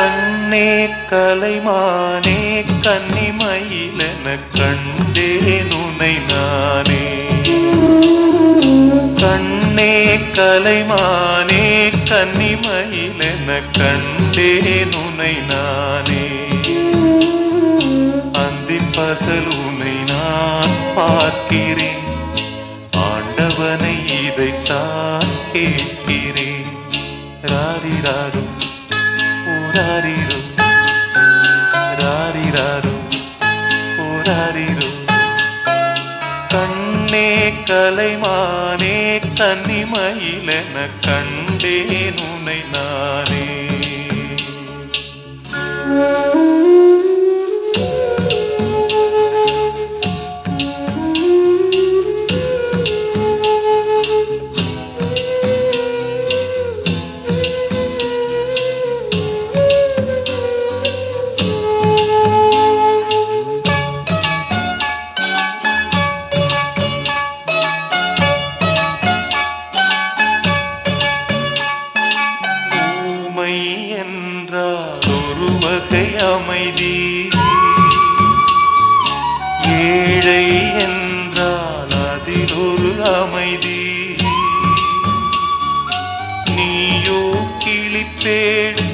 கண்ணே கலைமானே கன்னிமயிலென கண்டேன் உனை நானே. கண்ணே கலைமானே கன்னிமயிலென கண்டேன் உனை நானே. அந்தி பகல் உனை நான் பார்க்கிறேன். ஆண்டவனை இதைத்தான் கேட்கிறேன். ராரி ராரும் ஓராரிரோ ராரிராரோ ஓராரிரோ. கண்ணே கலைமானே கன்னிமயிலென கண்டேன் உனை நானே. ஒரு அமைதி. ஏழை என்றால் அதில் ஒரு அமைதி. நீயோ கிளிப்பேடு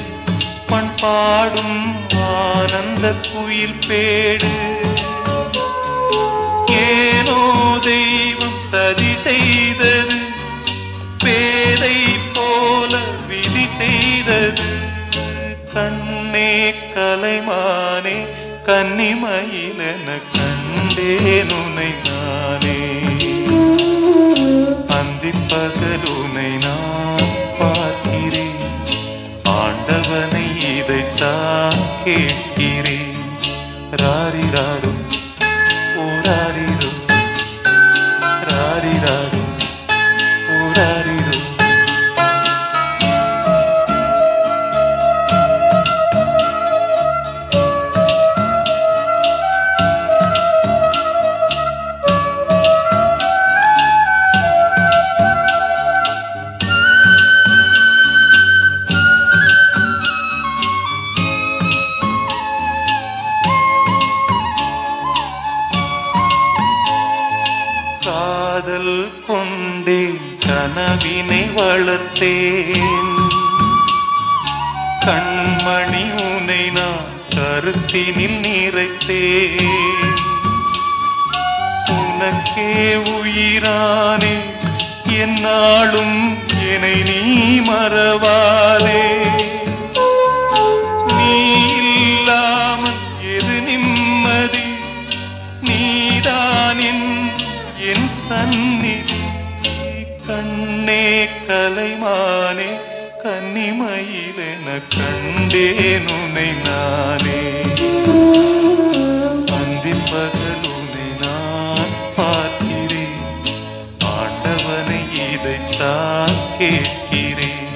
பண்பாடும் ஆனந்த குயில் பேடு. ஏனோ தெய்வம் சதி செய்தது பேதை போல விதி செய்தது. கண்ணே கலைமானே கன்னிமயிலென கண்டேன் உனை நானே. அந்தி நான் பார்க்கிறேன். ஆண்டவனை இதைத்தான் கேட்கிறேன். ராரி ராரி கொண்டேன் கனவினை வளர்த்தேன். கண்மணி உனை நான் கருத்தினில் நிறைத்தேன். உனக்கே உயிரானே என்னாலும் என்னை நீ மறவாதே. கண்ணே கலைமானே கன்னிமயிலென கண்டேன் உனை நானே. அந்தி பகல் உனை நான் பார்க்கிறேன் ஆண்டவனை இதைத்தான் கேட்கிறேன்.